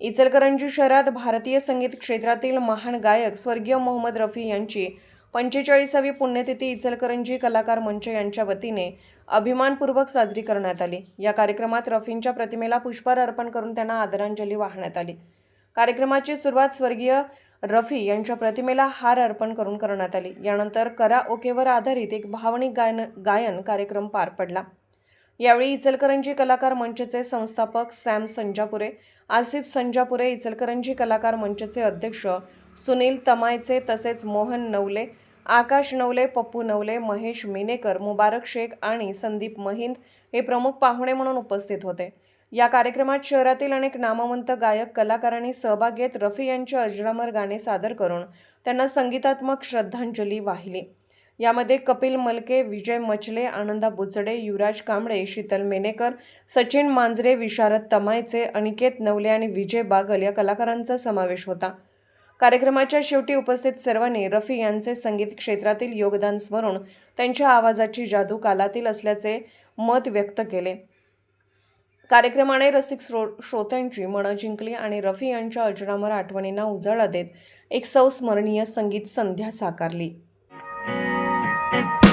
इचलकरंजी शहरात भारतीय संगीत क्षेत्रातील महान गायक स्वर्गीय मोहम्मद रफी यांची पंचेचाळीसावी पुण्यतिथी इचलकरंजी कलाकार मंच यांच्या वतीने अभिमानपूर्वक साजरी करण्यात आली. या कार्यक्रमात रफींच्या प्रतिमेला पुष्पहार अर्पण करून त्यांना आदरांजली वाहण्यात आली. कार्यक्रमाची सुरुवात स्वर्गीय रफी यांच्या प्रतिमेला हार अर्पण करून करण्यात आली. यानंतर करा ओकेवर आधारित एक भावनिक गायन गायन कार्यक्रम पार पडला. यावेळी इचलकरंजी कलाकार मंचचे संस्थापक सॅम संजापुरे आसिफ संजापुरे इचलकरंजी कलाकार मंचचे अध्यक्ष सुनील तमायचे तसेच मोहन नवले आकाश नवले पप्पू नवले महेश मिनेकर मुबारक शेख आणि संदीप महिंद हे प्रमुख पाहुणे म्हणून उपस्थित होते. या कार्यक्रमात शहरातील अनेक नामवंत गायक कलाकारांनी सहभाग घेत रफी यांचे अजरामर गाणे सादर करून त्यांना संगीतात्मक श्रद्धांजली वाहिली. यामध्ये कपिल मलके विजय मचले आनंदा बुचडे युवराज कांबळे शीतल मेनेकर सचिन मांजरे विशारद तमायचे अनिकेत नवले आणि विजय बागल या कलाकारांचा समावेश होता. कार्यक्रमाच्या शेवटी उपस्थित सर्वांनी रफी यांचे संगीत क्षेत्रातील योगदान स्मरून त्यांच्या आवाजाची जादू कालातील असल्याचे मत व्यक्त केले. कार्यक्रमाने रसिक श्रो श्रोत्यांची मनं जिंकली आणि रफी यांच्या अजरामर आठवणींना उजाळा देत एक संस्मरणीय संगीत संध्या साकारली. Thank you.